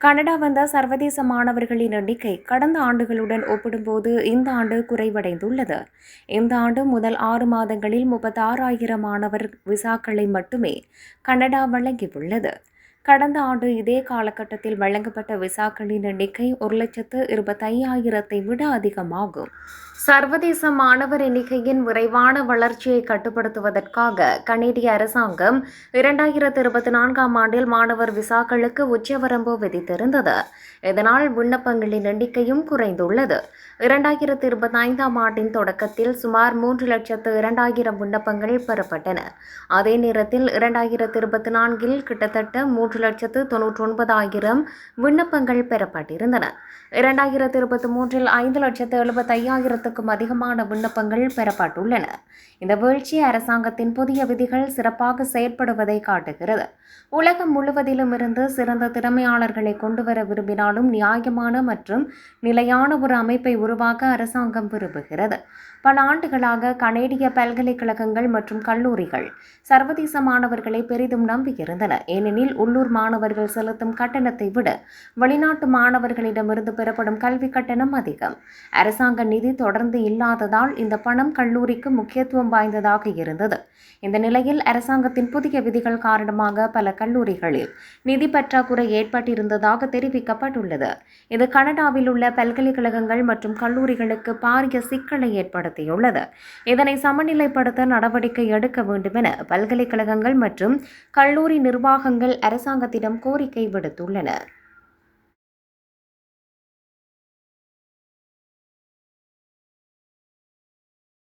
Canada வந்த சர்வதேச மாணவர்களின் எண்ணிக்கை கடந்த ஆண்டுகளுடன் ஒப்பிடும்போது இந்த ஆண்டு குறைவடைந்துள்ளது. இந்த ஆண்டு முதல் ஆறு மாதங்களில் முப்பத்தாறாயிரம் மாணவர் விசாக்களை மட்டுமே கனடா வழங்கியுள்ளது. கடந்த ஆண்டு இதே காலகட்டத்தில் வழங்கப்பட்ட விசாக்களின் எண்ணிக்கை ஒரு லட்சத்து இருபத்தையாயிரத்தை விட அதிகமாகும். சர்வதேச மாணவர் எண்ணிக்கையின் விரைவான வளர்ச்சியை கட்டுப்படுத்துவதற்காக கனேடிய அரசாங்கம் இரண்டாயிரத்து இருபத்தி நான்காம் ஆண்டில் மாணவர் விசாக்களுக்கு உச்சவரம்பு விதித்திருந்தது. இதனால் விண்ணப்பங்களின் எண்ணிக்கையும் குறைந்துள்ளது. இரண்டாயிரத்து இருபத்தி ஐந்தாம் ஆண்டின் தொடக்கத்தில் சுமார் மூன்று லட்சத்து இரண்டாயிரம் விண்ணப்பங்கள் பெறப்பட்டன. அதே நேரத்தில் இரண்டாயிரத்து இருபத்தி நான்கில் கிட்டத்தட்ட மூன்று லட்சத்து தொன்னூற்றி ஒன்பதாயிரம் விண்ணப்பங்கள் பெறப்பட்டிருந்தன. இரண்டாயிரத்து இருபத்தி மூன்றில் ஐந்து லட்சத்து எழுபத்தி லட்சத்துக்கும் அதிகமான விண்ணப்பங்கள் பெறப்பட்டுள்ளன. இந்த வீழ்ச்சி அரசாங்கத்தின் புதிய விதிகள் சிறப்பாக செயற்படுவதை காட்டுகிறது. உலகம் முழுவதிலும் இருந்து சிறந்த திறமையாளர்களை கொண்டுவர விரும்பினாலும் நியாயமான மற்றும் நிலையான ஒரு அமைப்பை உருவாக்க அரசாங்கம் விரும்புகிறது. பல ஆண்டுகளாக கனேடிய பல்கலைக்கழகங்கள் மற்றும் கல்லூரிகள் சர்வதேச மாணவர்களை பெரிதும் நம்பியிருந்தன. ஏனெனில் உள்ளூர் மாணவர்கள் செலுத்தும் கட்டணத்தை விட வெளிநாட்டு மாணவர்களிடமிருந்து பெறப்படும் கல்வி கட்டணம் அதிகம். அரசாங்க நிதி தொடர் தொடர்ந்து இல்லாததால் இந்த பணம் கல்லூரிக்கு முக்கியத்துவம் வாய்ந்ததாக இருந்தது. இந்த நிலையில் அரசாங்கத்தின் புதிய விதிகள் காரணமாக பல கல்லூரிகளில் நிதி பற்றாக்குறை ஏற்பட்டிருந்ததாக தெரிவிக்கப்பட்டுள்ளது. இது கனடாவில் உள்ள பல்கலைக்கழகங்கள் மற்றும் கல்லூரிகளுக்கு பாரிய சிக்கலை ஏற்படுத்தியுள்ளது. இதனை சமநிலைப்படுத்த நடவடிக்கை எடுக்க வேண்டும் என பல்கலைக்கழகங்கள் மற்றும் கல்லூரி நிர்வாகங்கள் அரசாங்கத்திடம் கோரிக்கை விடுத்துள்ளன.